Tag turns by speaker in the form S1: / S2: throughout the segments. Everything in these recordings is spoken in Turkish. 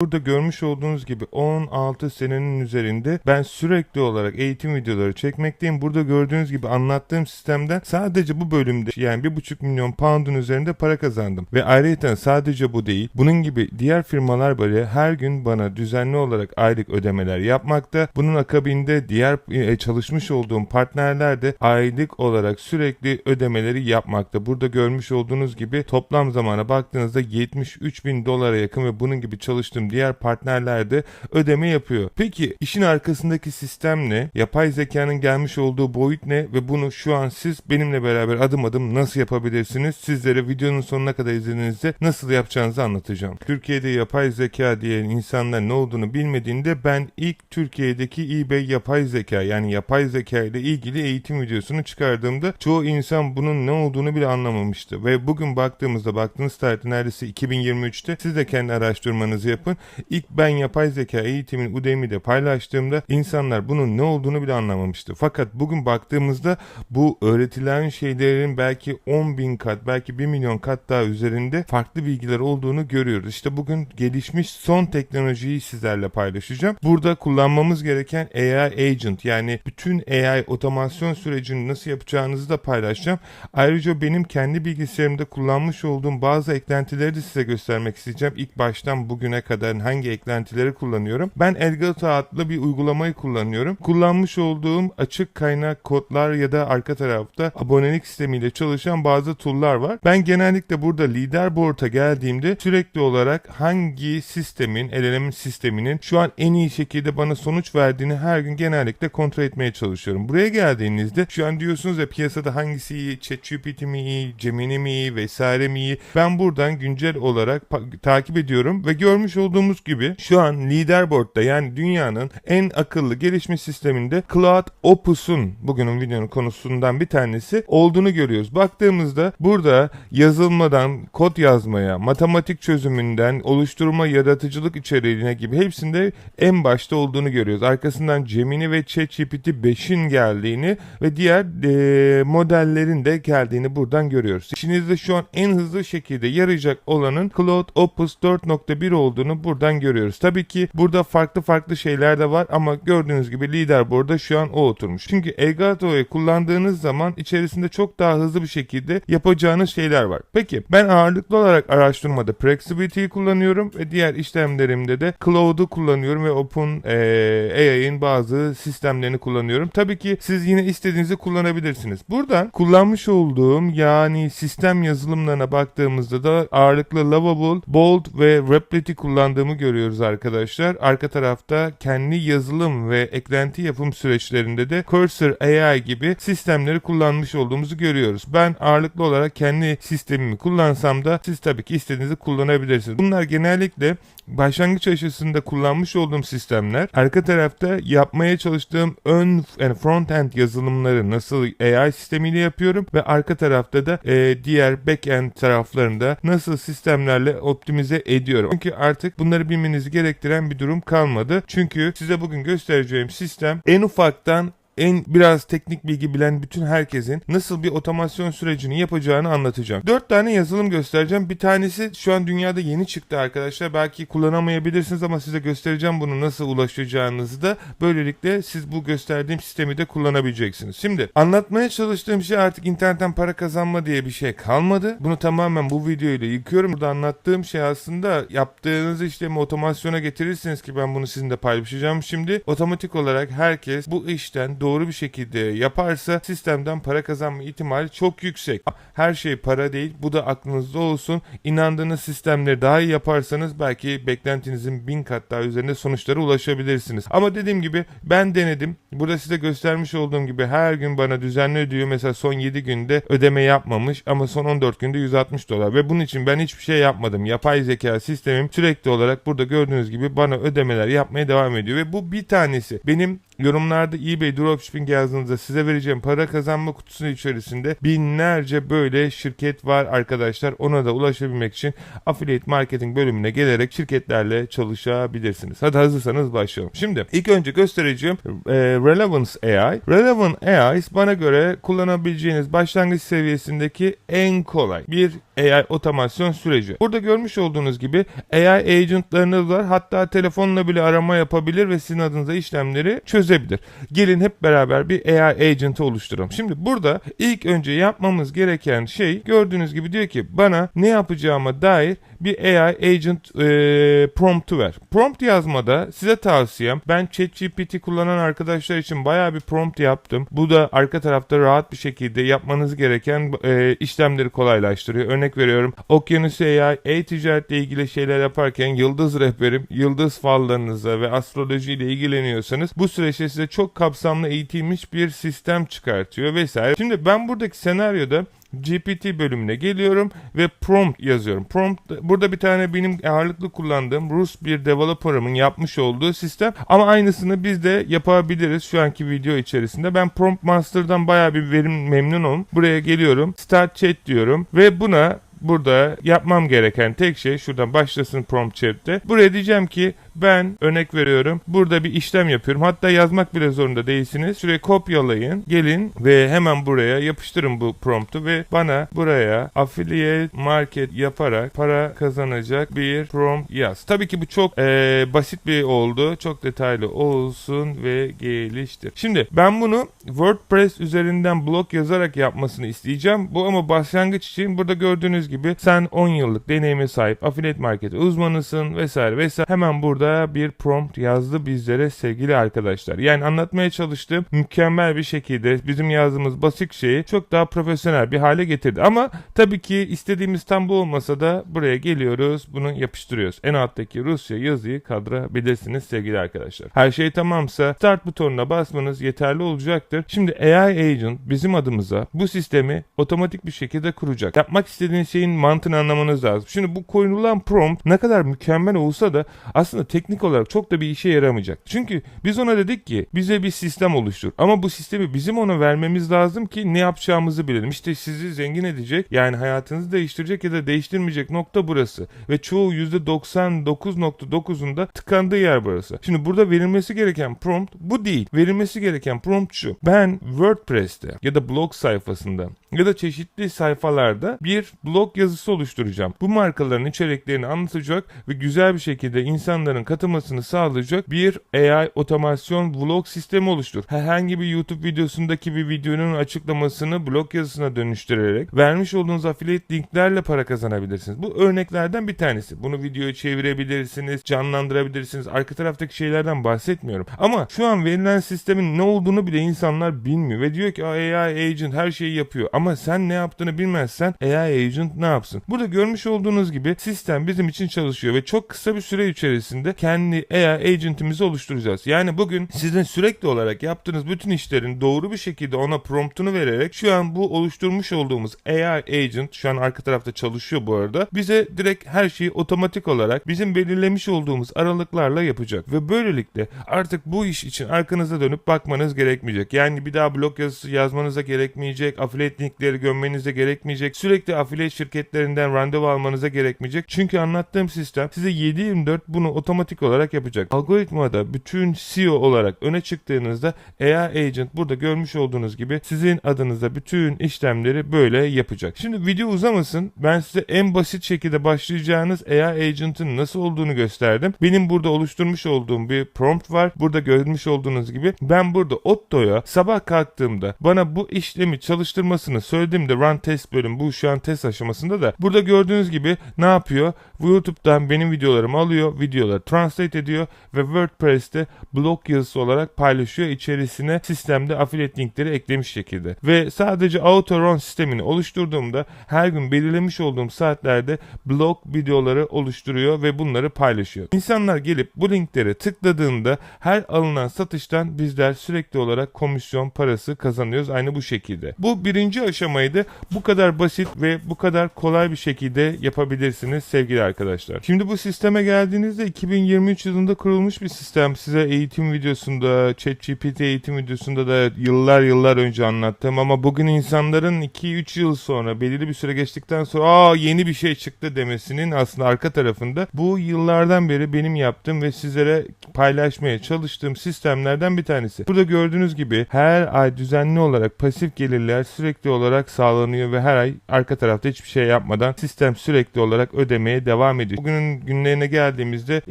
S1: Burada görmüş olduğunuz gibi 16 senenin üzerinde ben sürekli olarak eğitim videoları çekmekteyim. Burada gördüğünüz gibi anlattığım sistemden sadece bu bölümde yani 1,5 milyon pound'un üzerinde para kazandım. Ve ayrıca sadece bu değil. Bunun gibi diğer firmalar böyle her gün bana düzenli olarak aylık ödemeler yapmakta. Bunun akabinde diğer e, çalışmış olduğum partnerler de aylık olarak sürekli ödemeleri yapmakta. Burada görmüş olduğunuz gibi toplam zamana baktığınızda 73 bin dolara yakın ve bunun gibi çalıştığım diğer partnerler de ödeme yapıyor. Peki işin arkasındaki sistem ne? Yapay zekanın gelmiş olduğu boyut ne? Ve bunu şu an siz benimle beraber adım adım nasıl yapabilirsiniz? Sizlere videonun sonuna kadar izlediğinizde nasıl yapacağınızı anlatacağım. Türkiye'de yapay zeka diyen insanlar ne olduğunu bilmediğinde ben ilk Türkiye'deki eBay yapay zeka yani yapay zeka ile ilgili eğitim videosunu çıkardığımda çoğu insan bunun ne olduğunu bile anlamamıştı. Ve bugün baktığımızda baktığınız tarihte neredeyse 2023'te siz de kendi araştırmanızı yapın. İlk ben yapay zeka eğitimini Udemy'de paylaştığımda insanlar bunun ne olduğunu bile anlamamıştı. Fakat bugün baktığımızda bu öğretilen şeylerin belki 10 bin kat belki 1 milyon kat daha üzerinde farklı bilgiler olduğunu görüyoruz. İşte bugün gelişmiş son teknolojiyi sizlerle paylaşacağım. Burada kullanmamız gereken AI agent yani bütün AI otomasyon sürecini nasıl yapacağınızı da paylaşacağım. Ayrıca benim kendi bilgisayarımda kullanmış olduğum bazı eklentileri de size göstermek isteyeceğim. İlk baştan bugüne kadar hangi eklentileri kullanıyorum. Ben Elgato adlı bir uygulamayı kullanıyorum. Kullanmış olduğum açık kaynak kodlar ya da arka tarafta abonelik sistemiyle çalışan bazı tool'lar var. Ben genellikle burada leaderboard'a geldiğimde sürekli olarak hangi sistemin, LLM sisteminin şu an en iyi şekilde bana sonuç verdiğini her gün genellikle kontrol etmeye çalışıyorum. Buraya geldiğinizde şu an diyorsunuz ya piyasada hangisi iyi, ChatGPT mi iyi, Gemini mi iyi vesaire mi iyi. Ben buradan güncel olarak takip ediyorum ve görmüş olduğumuz gibi şu an leaderboard'da yani dünyanın en akıllı gelişmiş sisteminde Cloud Opus'un bugünün videonun konusundan bir tanesi olduğunu görüyoruz. Baktığımızda burada yazılmadan kod yazmaya, matematik çözümünden oluşturma, yaratıcılık içeriğine gibi hepsinde en başta olduğunu görüyoruz. Arkasından Gemini ve ChatGPT 5'in geldiğini ve diğer eee, modellerin de geldiğini buradan görüyoruz. İşinizde şu an en hızlı şekilde yarayacak olanın Cloud Opus 4.1 olduğunu buradan görüyoruz. Tabii ki burada farklı farklı şeyler de var ama gördüğünüz gibi leaderboard'da şu an o oturmuş. Çünkü Elgato'yu kullandığınız zaman içerisinde çok daha hızlı bir şekilde yapacağınız şeyler var. Peki ben ağırlıklı olarak araştırmada Flexibility'yi kullanıyorum ve diğer işlemlerimde de Cloud'u kullanıyorum ve Open eee, AI'nin bazı sistemlerini kullanıyorum. Tabii ki siz yine istediğinizi kullanabilirsiniz. Buradan kullanmış olduğum yani sistem yazılımlarına baktığımızda da ağırlıklı Lovable, Bold ve Replit kullandığımı görüyoruz arkadaşlar. Arka tarafta kendi yazılım ve eklenti yapım süreçlerinde de Cursor AI gibi sistemleri kullanmış olduğumuzu görüyoruz. Ben ağırlıklı olarak kendi sistemimi kullansam da siz tabii ki istediğinizi kullanabilirsiniz. Bunlar genellikle başlangıç aşısında kullanmış olduğum sistemler arka tarafta yapmaya çalıştığım ön yani front end yazılımları nasıl AI sistemiyle yapıyorum ve arka tarafta da e, diğer back end taraflarında nasıl sistemlerle optimize ediyorum. Çünkü artık bunları bilmenizi gerektiren bir durum kalmadı. Çünkü size bugün göstereceğim sistem en ufaktan en biraz teknik bilgi bilen bütün herkesin nasıl bir otomasyon sürecini yapacağını anlatacağım. Dört tane yazılım göstereceğim. Bir tanesi şu an dünyada yeni çıktı arkadaşlar. Belki kullanamayabilirsiniz ama size göstereceğim bunu nasıl ulaşacağınızı da. Böylelikle siz bu gösterdiğim sistemi de kullanabileceksiniz. Şimdi anlatmaya çalıştığım şey artık internetten para kazanma diye bir şey kalmadı. Bunu tamamen bu videoyla yıkıyorum. Burada anlattığım şey aslında yaptığınız işlemi otomasyona getirirsiniz ki ben bunu sizinle paylaşacağım şimdi. Otomatik olarak herkes bu işten doğru bir şekilde yaparsa sistemden para kazanma ihtimali çok yüksek. Her şey para değil. Bu da aklınızda olsun. İnandığınız sistemleri daha iyi yaparsanız belki beklentinizin bin kat daha üzerinde sonuçlara ulaşabilirsiniz. Ama dediğim gibi ben denedim. Burada size göstermiş olduğum gibi her gün bana düzenli ödüyor. Mesela son 7 günde ödeme yapmamış ama son 14 günde 160 dolar. Ve bunun için ben hiçbir şey yapmadım. Yapay zeka sistemim sürekli olarak burada gördüğünüz gibi bana ödemeler yapmaya devam ediyor. Ve bu bir tanesi. Benim yorumlarda eBay Dropshipping yazdığınızda size vereceğim para kazanma kutusunun içerisinde binlerce böyle şirket var arkadaşlar. Ona da ulaşabilmek için affiliate marketing bölümüne gelerek şirketlerle çalışabilirsiniz. Hadi hazırsanız başlayalım. Şimdi ilk önce göstereceğim e, Relevance AI. Relevant AI bana göre kullanabileceğiniz başlangıç seviyesindeki en kolay bir AI otomasyon süreci. Burada görmüş olduğunuz gibi AI agentlarınız var. Hatta telefonla bile arama yapabilir ve sizin adınıza işlemleri çözebilir. Gelin hep beraber bir AI agent'ı oluşturalım. Şimdi burada ilk önce yapmamız gereken şey gördüğünüz gibi diyor ki bana ne yapacağıma dair bir AI agent e, promptu ver. Prompt yazmada size tavsiyem ben ChatGPT kullanan arkadaşlar için bayağı bir prompt yaptım. Bu da arka tarafta rahat bir şekilde yapmanız gereken e, işlemleri kolaylaştırıyor. Örnek veriyorum Okyanus AI e-ticaretle ilgili şeyler yaparken yıldız rehberim, yıldız fallarınıza ve astroloji ile ilgileniyorsanız bu süreçte size çok kapsamlı eğitilmiş bir sistem çıkartıyor vesaire. Şimdi ben buradaki senaryoda GPT bölümüne geliyorum ve prompt yazıyorum. Prompt burada bir tane benim ağırlıklı kullandığım Rus bir developer'ımın yapmış olduğu sistem ama aynısını biz de yapabiliriz şu anki video içerisinde. Ben Prompt Master'dan bayağı bir verim memnunum. Buraya geliyorum. Start chat diyorum ve buna burada yapmam gereken tek şey şuradan başlasın prompt chat'te. Buraya diyeceğim ki ben örnek veriyorum. Burada bir işlem yapıyorum. Hatta yazmak bile zorunda değilsiniz. Şuraya kopyalayın. Gelin ve hemen buraya yapıştırın bu promptu ve bana buraya affiliate market yaparak para kazanacak bir prompt yaz. Tabii ki bu çok ee, basit bir oldu. Çok detaylı olsun ve geliştir. Şimdi ben bunu WordPress üzerinden blog yazarak yapmasını isteyeceğim. Bu ama başlangıç için burada gördüğünüz gibi sen 10 yıllık deneyime sahip affiliate market uzmanısın vesaire vesaire. Hemen burada bir prompt yazdı bizlere sevgili arkadaşlar. Yani anlatmaya çalıştığım mükemmel bir şekilde bizim yazdığımız basit şeyi çok daha profesyonel bir hale getirdi. Ama tabii ki istediğimiz tam bu olmasa da buraya geliyoruz bunu yapıştırıyoruz. En alttaki Rusya yazıyı kaldırabilirsiniz sevgili arkadaşlar. Her şey tamamsa start butonuna basmanız yeterli olacaktır. Şimdi AI Agent bizim adımıza bu sistemi otomatik bir şekilde kuracak. Yapmak istediğiniz şeyin mantığını anlamanız lazım. Şimdi bu koyulan prompt ne kadar mükemmel olsa da aslında teknik olarak çok da bir işe yaramayacak. Çünkü biz ona dedik ki bize bir sistem oluştur. Ama bu sistemi bizim ona vermemiz lazım ki ne yapacağımızı bilelim. İşte sizi zengin edecek yani hayatınızı değiştirecek ya da değiştirmeyecek nokta burası. Ve çoğu %99.9'unda tıkandığı yer burası. Şimdi burada verilmesi gereken prompt bu değil. Verilmesi gereken prompt şu. Ben WordPress'te ya da blog sayfasında ya da çeşitli sayfalarda bir blog yazısı oluşturacağım. Bu markaların içeriklerini anlatacak ve güzel bir şekilde insanların katılmasını sağlayacak bir AI otomasyon vlog sistemi oluştur. Herhangi bir YouTube videosundaki bir videonun açıklamasını blog yazısına dönüştürerek vermiş olduğunuz affiliate linklerle para kazanabilirsiniz. Bu örneklerden bir tanesi. Bunu videoya çevirebilirsiniz, canlandırabilirsiniz. Arka taraftaki şeylerden bahsetmiyorum. Ama şu an verilen sistemin ne olduğunu bile insanlar bilmiyor ve diyor ki AI agent her şeyi yapıyor. Ama sen ne yaptığını bilmezsen AI agent ne yapsın? Burada görmüş olduğunuz gibi sistem bizim için çalışıyor ve çok kısa bir süre içerisinde kendi AI agentimizi oluşturacağız. Yani bugün sizin sürekli olarak yaptığınız bütün işlerin doğru bir şekilde ona promptunu vererek şu an bu oluşturmuş olduğumuz AI agent şu an arka tarafta çalışıyor bu arada. Bize direkt her şeyi otomatik olarak bizim belirlemiş olduğumuz aralıklarla yapacak ve böylelikle artık bu iş için arkanıza dönüp bakmanız gerekmeyecek. Yani bir daha blog yazısı yazmanıza gerekmeyecek, affiliate linkleri gömmenize gerekmeyecek, sürekli affiliate şirketlerinden randevu almanıza gerekmeyecek. Çünkü anlattığım sistem size 7-24 bunu otomatik olarak yapacak. Algoritmada bütün CEO olarak öne çıktığınızda AI Agent burada görmüş olduğunuz gibi sizin adınıza bütün işlemleri böyle yapacak. Şimdi video uzamasın. Ben size en basit şekilde başlayacağınız AI Agent'ın nasıl olduğunu gösterdim. Benim burada oluşturmuş olduğum bir prompt var. Burada görmüş olduğunuz gibi ben burada Otto'ya sabah kalktığımda bana bu işlemi çalıştırmasını söylediğimde run test bölüm bu şu an test aşamasında da burada gördüğünüz gibi ne yapıyor? YouTube'dan benim videolarımı alıyor, videoları translate ediyor ve WordPress'te blog yazısı olarak paylaşıyor. İçerisine sistemde affiliate linkleri eklemiş şekilde. Ve sadece auto run sistemini oluşturduğumda her gün belirlemiş olduğum saatlerde blog videoları oluşturuyor ve bunları paylaşıyor. İnsanlar gelip bu linkleri tıkladığında her alınan satıştan bizler sürekli olarak komisyon parası kazanıyoruz aynı bu şekilde. Bu birinci aşamaydı. Bu kadar basit ve bu kadar kolay bir şekilde yapabilirsiniz sevgili arkadaşlar. Şimdi bu sisteme geldiğinizde 2000 2023 yılında kurulmuş bir sistem. Size eğitim videosunda, ChatGPT eğitim videosunda da yıllar yıllar önce anlattım ama bugün insanların 2-3 yıl sonra belirli bir süre geçtikten sonra aa yeni bir şey çıktı demesinin aslında arka tarafında bu yıllardan beri benim yaptığım ve sizlere paylaşmaya çalıştığım sistemlerden bir tanesi. Burada gördüğünüz gibi her ay düzenli olarak pasif gelirler sürekli olarak sağlanıyor ve her ay arka tarafta hiçbir şey yapmadan sistem sürekli olarak ödemeye devam ediyor. Bugünün günlerine geldiğimizde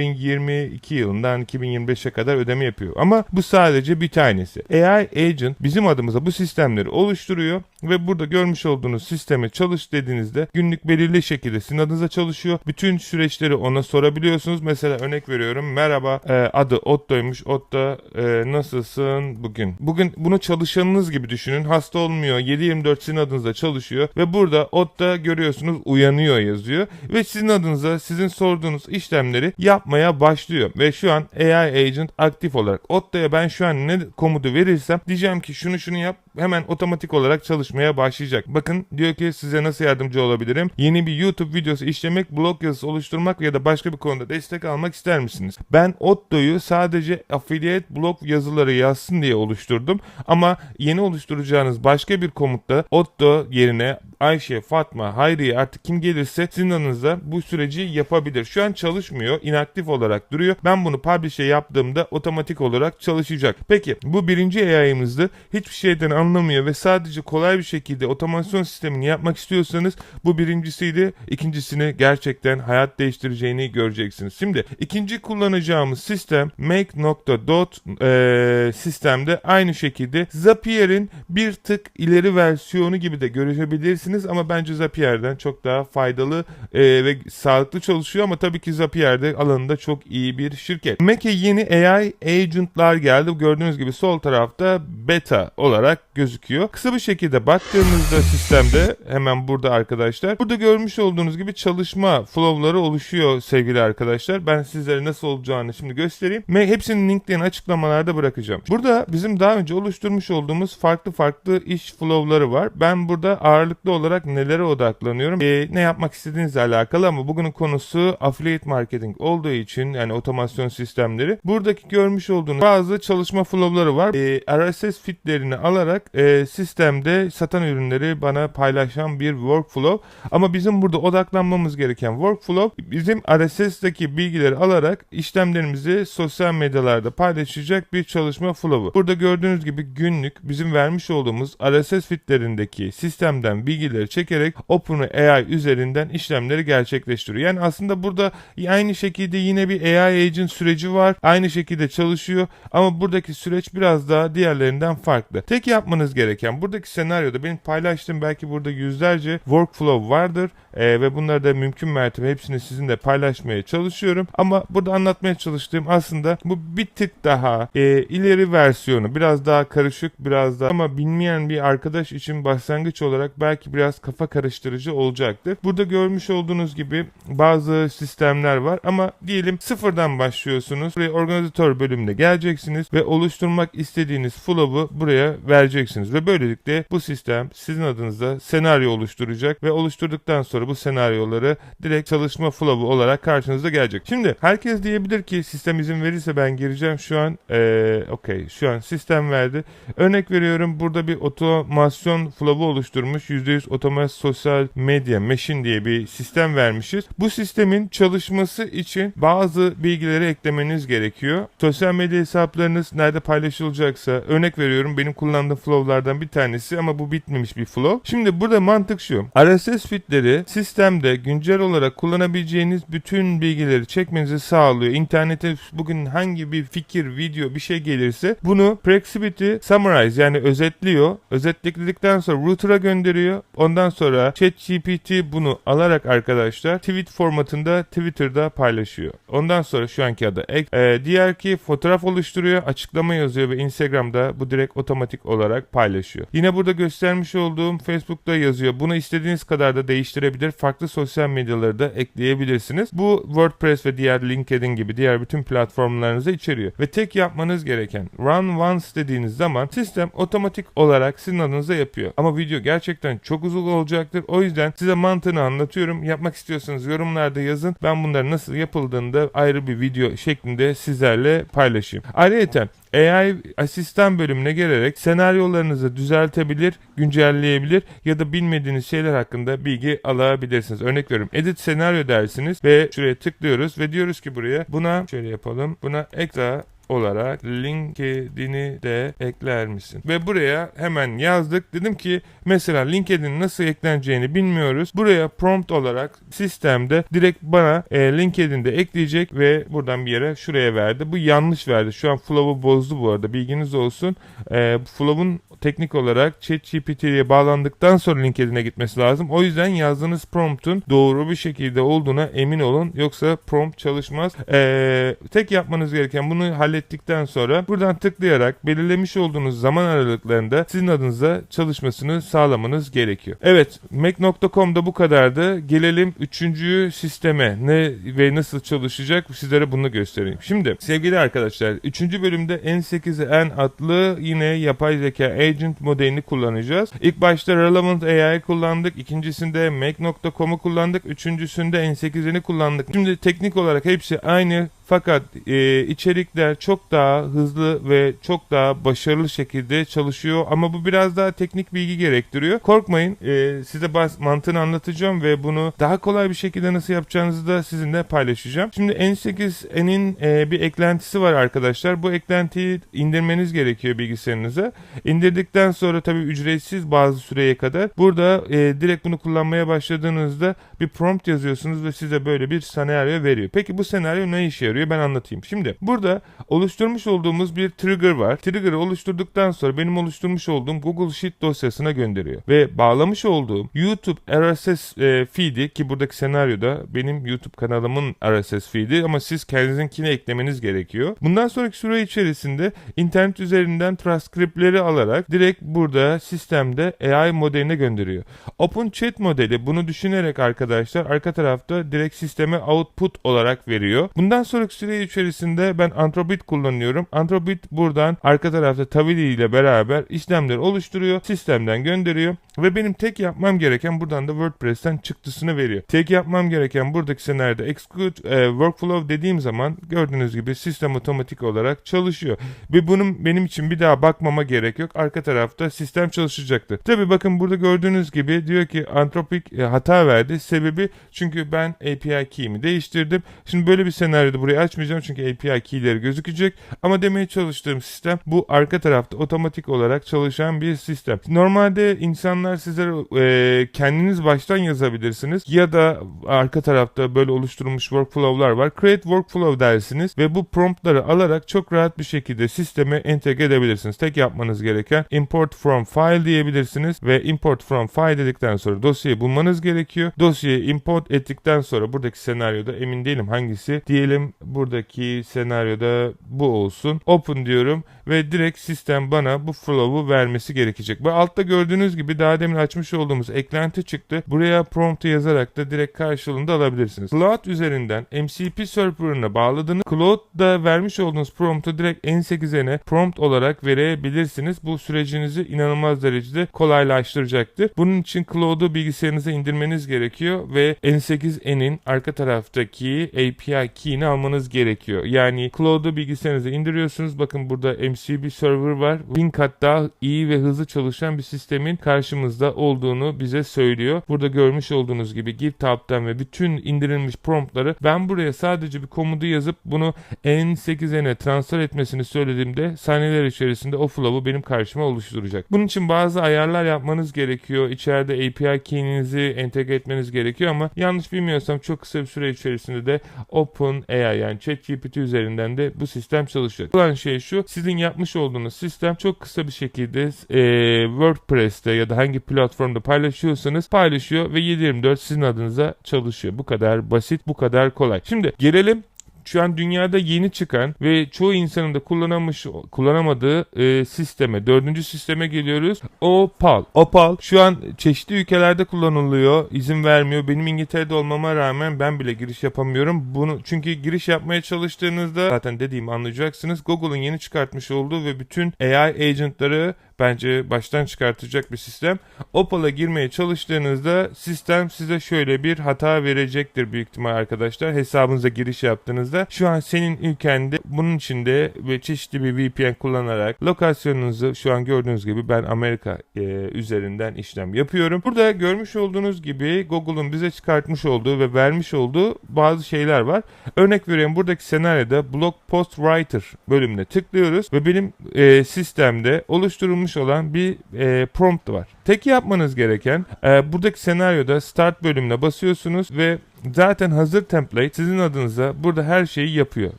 S1: 2022 yılından 2025'e kadar ödeme yapıyor. Ama bu sadece bir tanesi. AI Agent bizim adımıza bu sistemleri oluşturuyor ve burada görmüş olduğunuz sisteme çalış dediğinizde günlük belirli şekilde sizin adınıza çalışıyor. Bütün süreçleri ona sorabiliyorsunuz. Mesela örnek veriyorum. Merhaba e, adı Otto'ymuş. Otto e, nasılsın bugün? Bugün bunu çalışanınız gibi düşünün. Hasta olmuyor. 7-24 sizin adınıza çalışıyor ve burada Otto görüyorsunuz uyanıyor yazıyor ve sizin adınıza sizin sorduğunuz işlemleri yapmaya başlıyor. Ve şu an AI Agent aktif olarak. Otto'ya ben şu an ne komutu verirsem diyeceğim ki şunu şunu yap hemen otomatik olarak çalışmaya başlayacak. Bakın diyor ki size nasıl yardımcı olabilirim? Yeni bir YouTube videosu işlemek, blog yazısı oluşturmak ya da başka bir konuda destek almak ister misiniz? Ben Otto'yu sadece affiliate blog yazıları yazsın diye oluşturdum ama yeni oluşturacağınız başka bir komutta Otto yerine Ayşe, Fatma, Hayriye artık kim gelirse sizin adınıza bu süreci yapabilir. Şu an çalışmıyor. inaktif olarak duruyor. Ben bunu publish'e yaptığımda otomatik olarak çalışacak. Peki bu birinci AI'mızdı. Hiçbir şeyden anlamıyor ve sadece kolay bir şekilde otomasyon sistemini yapmak istiyorsanız bu birincisiydi. İkincisini gerçekten hayat değiştireceğini göreceksiniz. Şimdi ikinci kullanacağımız sistem make.dot e, sistemde aynı şekilde Zapier'in bir tık ileri versiyonu gibi de görebilirsiniz ama bence Zapier'den çok daha faydalı e, ve sağlıklı çalışıyor ama tabii ki Zapier'de alanında çok iyi bir şirket. Mac'e yeni AI agentlar geldi. Gördüğünüz gibi sol tarafta beta olarak gözüküyor. Kısa bir şekilde baktığımızda sistemde hemen burada arkadaşlar. Burada görmüş olduğunuz gibi çalışma flow'ları oluşuyor sevgili arkadaşlar. Ben sizlere nasıl olacağını şimdi göstereyim. Ve hepsinin linklerini açıklamalarda bırakacağım. Burada bizim daha önce oluşturmuş olduğumuz farklı farklı iş flow'ları var. Ben burada ağırlıklı olarak nelere odaklanıyorum? Ee, ne yapmak istediğinizle alakalı ama bugünün konusu affiliate marketing olduğu için yani otomasyon sistemleri. Buradaki görmüş olduğunuz bazı çalışma flow'ları var. Ee, RSS feedlerini alarak e, sistemde satan ürünleri bana paylaşan bir workflow. Ama bizim burada odaklanmamız gereken workflow bizim RSS'deki bilgileri alarak işlemlerimizi sosyal medyalarda paylaşacak bir çalışma flow'u. Burada gördüğünüz gibi günlük bizim vermiş olduğumuz RSS feedlerindeki sistemden bilgileri çekerek OpenAI üzerinden işlemleri gerçekleştiriyor. Yani aslında burada aynı şekilde yine bir AI agent süreci var. Aynı şekilde çalışıyor ama buradaki süreç biraz daha diğerlerinden farklı. Tek yapmanız gereken buradaki senaryoda benim paylaştığım belki burada yüzlerce workflow vardır e, ve bunları da mümkün mertebe hepsini sizinle paylaşmaya çalışıyorum. Ama burada anlatmaya çalıştığım aslında bu bir tık daha e, ileri versiyonu biraz daha karışık biraz daha ama bilmeyen bir arkadaş için başlangıç olarak belki biraz kafa karıştırıcı olacaktır. Burada görmüş olduğunuz gibi bazı sistemler var ama diyelim sıfırdan başlıyorsunuz. Buraya organizatör bölümüne geleceksiniz ve oluşturmak istediğiniz flow'u buraya vereceksiniz ve böylelikle bu sistem sizin adınıza senaryo oluşturacak ve oluşturduktan sonra bu senaryoları direkt çalışma flow'u olarak karşınıza gelecek. Şimdi herkes diyebilir ki sistem izin verirse ben gireceğim şu an ee, okey şu an sistem verdi. Örnek veriyorum burada bir otomasyon flow'u oluşturmuş. %100 otomasyon sosyal medya machine diye bir sistem vermişiz. Bu sistemin çalışması için bazı bilgileri eklemeniz gerekiyor. Sosyal medya hesaplarınız nerede paylaşılacaksa örnek veriyorum benim kullandığım flow'lardan bir tanesi ama bu bitmemiş bir flow. Şimdi burada mantık şu. RSS feedleri sistemde güncel olarak kullanabileceğiniz bütün bilgileri çekmenizi sağlıyor. İnternete bugün hangi bir fikir, video bir şey gelirse bunu Prexibity Summarize yani özetliyor. Özetledikten sonra router'a gönderiyor. Ondan sonra ChatGPT bunu alarak arkadaşlar tweet formatında Twitter'da paylaşıyor. Ondan sonra şu anki adı. Ee, diğer ki fotoğraf oluşturuyor, açıklama yazıyor ve Instagram'da bu direkt otomatik olarak olarak paylaşıyor. Yine burada göstermiş olduğum Facebook'ta yazıyor. Bunu istediğiniz kadar da değiştirebilir. Farklı sosyal medyaları da ekleyebilirsiniz. Bu WordPress ve diğer LinkedIn gibi diğer bütün platformlarınızı içeriyor. Ve tek yapmanız gereken run once dediğiniz zaman sistem otomatik olarak sizin adınıza yapıyor. Ama video gerçekten çok uzun olacaktır. O yüzden size mantığını anlatıyorum. Yapmak istiyorsanız yorumlarda yazın. Ben bunları nasıl yapıldığını da ayrı bir video şeklinde sizlerle paylaşayım. Ayrıca AI asistan bölümüne gelerek senaryolarınızı düzeltebilir, güncelleyebilir ya da bilmediğiniz şeyler hakkında bilgi alabilirsiniz. Örnek veriyorum edit senaryo dersiniz ve şuraya tıklıyoruz ve diyoruz ki buraya buna şöyle yapalım. Buna ekstra olarak LinkedIn'i de ekler misin? Ve buraya hemen yazdık. Dedim ki mesela LinkedIn nasıl ekleneceğini bilmiyoruz. Buraya prompt olarak sistemde direkt bana e, LinkedIn'de ekleyecek ve buradan bir yere şuraya verdi. Bu yanlış verdi. Şu an flow'u bozdu bu arada. Bilginiz olsun. E, flow'un teknik olarak ChatGPT'ye bağlandıktan sonra LinkedIn'e gitmesi lazım. O yüzden yazdığınız promptun doğru bir şekilde olduğuna emin olun. Yoksa prompt çalışmaz. Ee, tek yapmanız gereken bunu hallettikten sonra buradan tıklayarak belirlemiş olduğunuz zaman aralıklarında sizin adınıza çalışmasını sağlamanız gerekiyor. Evet Mac.com'da bu kadardı. Gelelim üçüncü sisteme ne ve nasıl çalışacak sizlere bunu göstereyim. Şimdi sevgili arkadaşlar üçüncü bölümde N8N adlı yine yapay zeka Agent modelini kullanacağız. İlk başta Relevant AI kullandık. ikincisinde Make.com'u kullandık. Üçüncüsünde N8'ini kullandık. Şimdi teknik olarak hepsi aynı fakat e, içerikler çok daha hızlı ve çok daha başarılı şekilde çalışıyor ama bu biraz daha teknik bilgi gerektiriyor. Korkmayın e, size bas, mantığını anlatacağım ve bunu daha kolay bir şekilde nasıl yapacağınızı da sizinle paylaşacağım. Şimdi N8N'in e, bir eklentisi var arkadaşlar. Bu eklentiyi indirmeniz gerekiyor bilgisayarınıza. İndirdikten sonra tabii ücretsiz bazı süreye kadar. Burada e, direkt bunu kullanmaya başladığınızda bir prompt yazıyorsunuz ve size böyle bir senaryo veriyor. Peki bu senaryo ne işe yarıyor? Ben anlatayım. Şimdi burada oluşturmuş olduğumuz bir trigger var. Trigger'ı oluşturduktan sonra benim oluşturmuş olduğum Google Sheet dosyasına gönderiyor. Ve bağlamış olduğum YouTube RSS e, feed'i ki buradaki senaryoda benim YouTube kanalımın RSS feed'i ama siz kendinizinkini eklemeniz gerekiyor. Bundan sonraki süre içerisinde internet üzerinden transkriptleri alarak direkt burada sistemde AI modeline gönderiyor. Open Chat modeli bunu düşünerek arkadaşlar arka tarafta direkt sisteme output olarak veriyor. Bundan sonraki süre içerisinde ben Anthropic kullanıyorum. Anthropic buradan arka tarafta Tavili ile beraber işlemleri oluşturuyor. Sistemden gönderiyor. Ve benim tek yapmam gereken buradan da WordPress'ten çıktısını veriyor. Tek yapmam gereken buradaki senaryoda execute e, workflow dediğim zaman gördüğünüz gibi sistem otomatik olarak çalışıyor. Ve bunun benim için bir daha bakmama gerek yok. Arka tarafta sistem çalışacaktır. Tabi bakın burada gördüğünüz gibi diyor ki Anthropic e, hata verdi. Sebebi çünkü ben API key'imi değiştirdim. Şimdi böyle bir senaryoda burayı açmayacağım çünkü API key'leri gözükecek. Ama demeye çalıştığım sistem bu arka tarafta otomatik olarak çalışan bir sistem. Normalde insan insanlar sizlere e, kendiniz baştan yazabilirsiniz ya da arka tarafta böyle oluşturulmuş workflow'lar var. Create workflow dersiniz ve bu promptları alarak çok rahat bir şekilde sisteme entegre edebilirsiniz. Tek yapmanız gereken import from file diyebilirsiniz ve import from file dedikten sonra dosyayı bulmanız gerekiyor. Dosyayı import ettikten sonra buradaki senaryoda emin değilim hangisi. Diyelim buradaki senaryoda bu olsun. Open diyorum ve direkt sistem bana bu flow'u vermesi gerekecek. Ve altta gördüğünüz gibi daha demin açmış olduğumuz eklenti çıktı. Buraya prompt'u yazarak da direkt karşılığında alabilirsiniz. Cloud üzerinden MCP server'ına bağladığınız Cloud'da vermiş olduğunuz prompt'u direkt N8'e prompt olarak verebilirsiniz. Bu sürecinizi inanılmaz derecede kolaylaştıracaktır. Bunun için Cloud'u bilgisayarınıza indirmeniz gerekiyor ve N8N'in arka taraftaki API key'ini almanız gerekiyor. Yani Cloud'u bilgisayarınıza indiriyorsunuz. Bakın burada MCP server var. Bin kat daha iyi ve hızlı çalışan bir sistemin karşımızda olduğunu bize söylüyor. Burada görmüş olduğunuz gibi GitHub'dan ve bütün indirilmiş promptları ben buraya sadece bir komutu yazıp bunu N8'e transfer etmesini söylediğimde saniyeler içerisinde o flow'u benim karşıma oluşturacak. Bunun için bazı ayarlar yapmanız gerekiyor. İçeride API key'inizi entegre etmeniz gerekiyor ama yanlış bilmiyorsam çok kısa bir süre içerisinde de OpenAI yani ChatGPT üzerinden de bu sistem çalışacak. Olan şey şu sizin yapmış olduğunuz sistem çok kısa bir şekilde e, WordPress'te ya da hangi platformda paylaşıyorsanız paylaşıyor ve 7/24 sizin adınıza çalışıyor. Bu kadar basit, bu kadar kolay. Şimdi gelelim şu an dünyada yeni çıkan ve çoğu insanın da kullanamamış, kullanamadığı e, sisteme, dördüncü sisteme geliyoruz. Opal. Opal şu an çeşitli ülkelerde kullanılıyor. izin vermiyor. Benim İngiltere'de olmama rağmen ben bile giriş yapamıyorum. Bunu çünkü giriş yapmaya çalıştığınızda zaten dediğimi anlayacaksınız. Google'ın yeni çıkartmış olduğu ve bütün AI agentları bence baştan çıkartacak bir sistem. Opal'a girmeye çalıştığınızda sistem size şöyle bir hata verecektir büyük ihtimal arkadaşlar. Hesabınıza giriş yaptığınızda şu an senin ülkende bunun içinde ve çeşitli bir VPN kullanarak lokasyonunuzu şu an gördüğünüz gibi ben Amerika e, üzerinden işlem yapıyorum. Burada görmüş olduğunuz gibi Google'un bize çıkartmış olduğu ve vermiş olduğu bazı şeyler var. Örnek veriyorum buradaki senaryoda blog post writer bölümüne tıklıyoruz ve benim e, sistemde oluşturulmuş olan bir e, prompt var. Tek yapmanız gereken e, buradaki senaryoda start bölümüne basıyorsunuz ve zaten hazır template sizin adınıza burada her şeyi yapıyor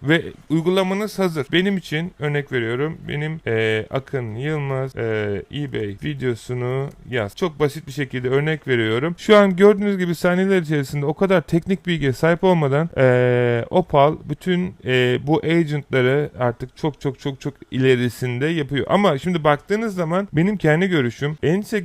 S1: ve uygulamanız hazır. Benim için örnek veriyorum. Benim e, Akın Yılmaz e, eBay videosunu yaz. Çok basit bir şekilde örnek veriyorum. Şu an gördüğünüz gibi saniyeler içerisinde o kadar teknik bilgiye sahip olmadan e, Opal bütün e, bu agentları artık çok çok çok çok ilerisinde yapıyor. Ama şimdi baktığınız zaman benim kendi görüşüm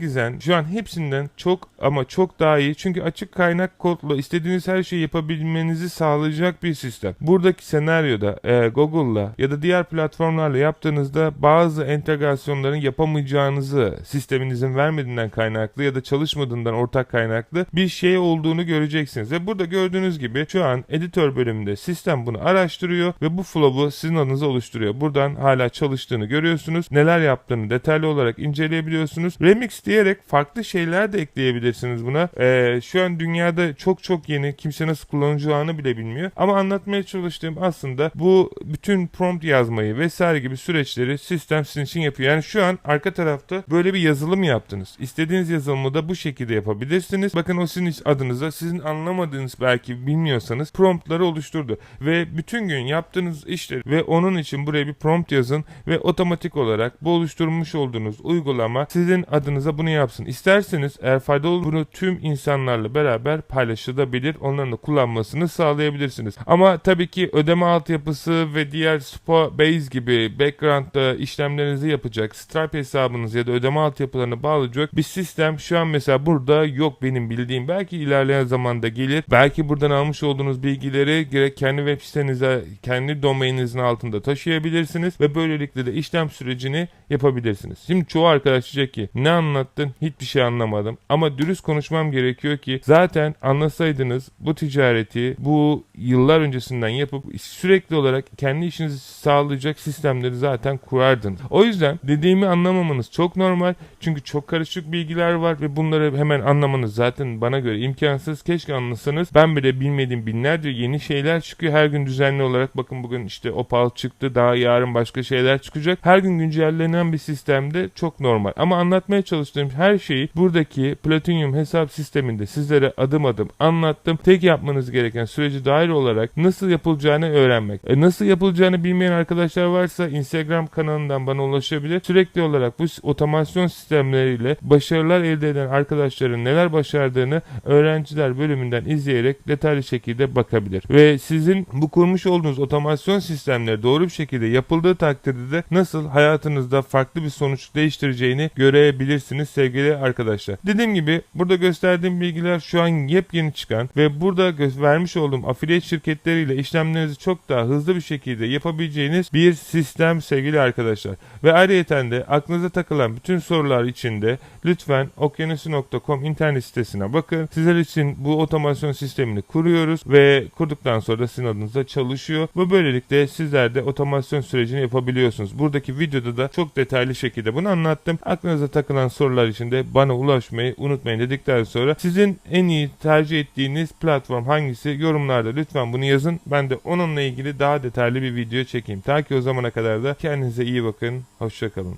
S1: N8'en şu an hepsinden çok ama çok daha iyi. Çünkü açık kaynak kodla istediğiniz her şeyi yapabilmenizi sağlayacak bir sistem. Buradaki senaryoda e, Google'la ya da diğer platformlarla yaptığınızda bazı entegrasyonların yapamayacağınızı sisteminizin vermediğinden kaynaklı ya da çalışmadığından ortak kaynaklı bir şey olduğunu göreceksiniz. Ve burada gördüğünüz gibi şu an editör bölümünde sistem bunu araştırıyor ve bu flow'u sizin adınıza oluşturuyor. Buradan hala çalıştığını görüyorsunuz. Neler yaptığını detaylı olarak inceleyebiliyorsunuz. Remix diyerek farklı şeyler de ekleyebilirsiniz buna. E, şu an dünyada çok çok yeni kimse nasıl kullanacağını bile bilmiyor. Ama anlatmaya çalıştığım aslında bu bütün prompt yazmayı vesaire gibi süreçleri sistem sizin için yapıyor. Yani şu an arka tarafta böyle bir yazılım yaptınız. İstediğiniz yazılımı da bu şekilde yapabilirsiniz. Bakın o sizin adınıza sizin anlamadığınız belki bilmiyorsanız promptları oluşturdu. Ve bütün gün yaptığınız işleri ve onun için buraya bir prompt yazın ve otomatik olarak bu oluşturmuş olduğunuz uygulama sizin adınıza bunu yapsın. İsterseniz eğer faydalı olur bunu tüm insanlarla beraber paylaşılabilir. Onların da kullanmasını sağlayabilirsiniz. Ama tabii ki ödeme altyapısı ve diğer Spa Base gibi background'da işlemlerinizi yapacak Stripe hesabınız ya da ödeme altyapılarını bağlayacak bir sistem şu an mesela burada yok benim bildiğim. Belki ilerleyen zamanda gelir. Belki buradan almış olduğunuz bilgileri gerek kendi web sitenize, kendi domaininizin altında taşıyabilirsiniz ve böylelikle de işlem sürecini yapabilirsiniz. Şimdi çoğu arkadaş diyecek ki ne anlattın hiçbir şey anlamadım ama dürüst konuşmam gerekiyor ki zaten anlasaydınız bu ticareti bu yıllar öncesinden yapıp sürekli olarak kendi işinizi sağlayacak sistemleri zaten kurardın. O yüzden dediğimi anlamamanız çok normal. Çünkü çok karışık bilgiler var ve bunları hemen anlamanız zaten bana göre imkansız. Keşke anlasanız. Ben bile bilmediğim binlerce yeni şeyler çıkıyor. Her gün düzenli olarak bakın bugün işte Opal çıktı. Daha yarın başka şeyler çıkacak. Her gün güncellenen bir sistemde çok normal. Ama anlatmaya çalıştığım her şeyi buradaki Platinum hesap sisteminde sizlere adım adım anlattım. Tek yapmanız gereken süreci dahil olarak nasıl yapılacağını öğrenmek. E nasıl yapılacağını bilmeyen arkadaşlar varsa Instagram kanalından bana ulaşabilir. Sürekli olarak bu otomasyon sistemleriyle başarılar elde eden arkadaşların neler başardığını öğrenciler bölümünden izleyerek detaylı şekilde bakabilir. Ve sizin bu kurmuş olduğunuz otomasyon sistemleri doğru bir şekilde yapıldığı takdirde de nasıl hayatınızda farklı bir sonuç değiştireceğini görebilirsiniz sevgili arkadaşlar. Dediğim gibi burada gösterdiğim bilgiler şu an yepyeni çıkan ve burada vermiş olduğum affiliate şirketleriyle işlemlerinizi çok daha hızlı bir şekilde yapabileceğiniz bir sistem sevgili arkadaşlar. Ve ayrıyeten de aklınıza takılan bütün sorular için de lütfen okyanusu.com internet sitesine bakın. Sizler için bu otomasyon sistemini kuruyoruz ve kurduktan sonra sizin adınıza çalışıyor. Ve böylelikle sizler de otomasyon sürecini yapabiliyorsunuz. Buradaki videoda da çok detaylı şekilde bunu anlattım. Aklınıza takılan sorular için de bana ulaşmayı unutmayın dedikten sonra sizin en iyi tercih ettiğiniz platform hangisi yorumlarda lütfen bunu yazın. Ben de onunla ilgili daha detaylı bir video çekeyim. Ta ki o zamana kadar da kendinize iyi bakın. Hoşçakalın.